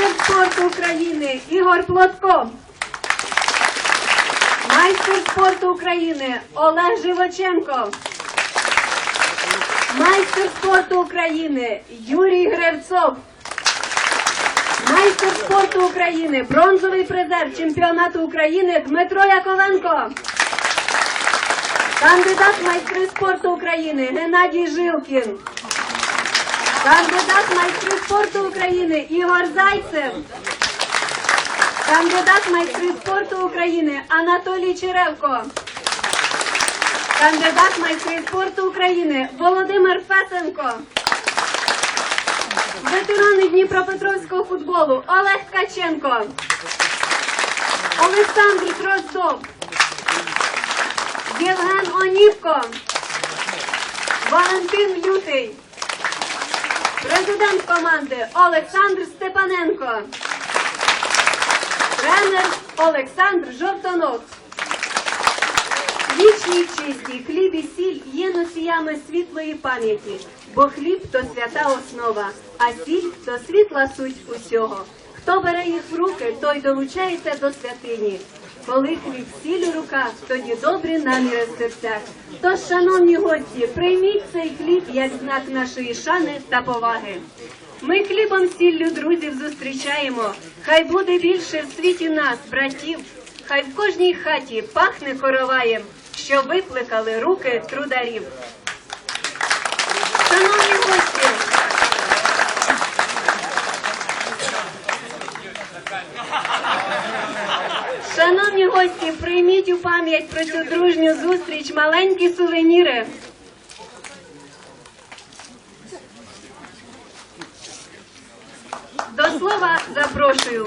Майстер спорту України Ігор Плотко. Майстер спорту України Олег Живоченко. Майстер спорту України Юрій Гревцов. Майстер спорту України, бронзовий призер чемпіонату України Дмитро Яковенко. Кандидат майстри спорту України Геннадій Жилкін. Кандидат в майстри спорту України Ігор Зайцев. Кандидат в майстри спорту України Анатолій Черевко. Кандидат в майстри спорту України Володимир Фесенко. Ветерани Дніпропетровського футболу Олег Ткаченко. Олександр Дроздов. Євген Онівко. Валентин Лютий. Президент команди Олександр Степаненко. Тренер Олександр Жовтонок. Вічній чисті хліб і сіль є носіями світлої пам'яті, бо хліб то свята основа, а сіль то світла суть усього. Хто бере їх в руки, той долучається до святині. Коли хліб сіль у руках, тоді добрі наміри в серцях. Тож, шановні гості, прийміть цей хліб як знак нашої шани та поваги. Ми хлібом сіллю друзів зустрічаємо. Хай буде більше в світі нас, братів. Хай в кожній хаті пахне короваєм, що викликали руки трударів. Шановні гості, шановні гості, прийміть у пам'ять про цю дружню зустріч маленькі сувеніри. До слова запрошую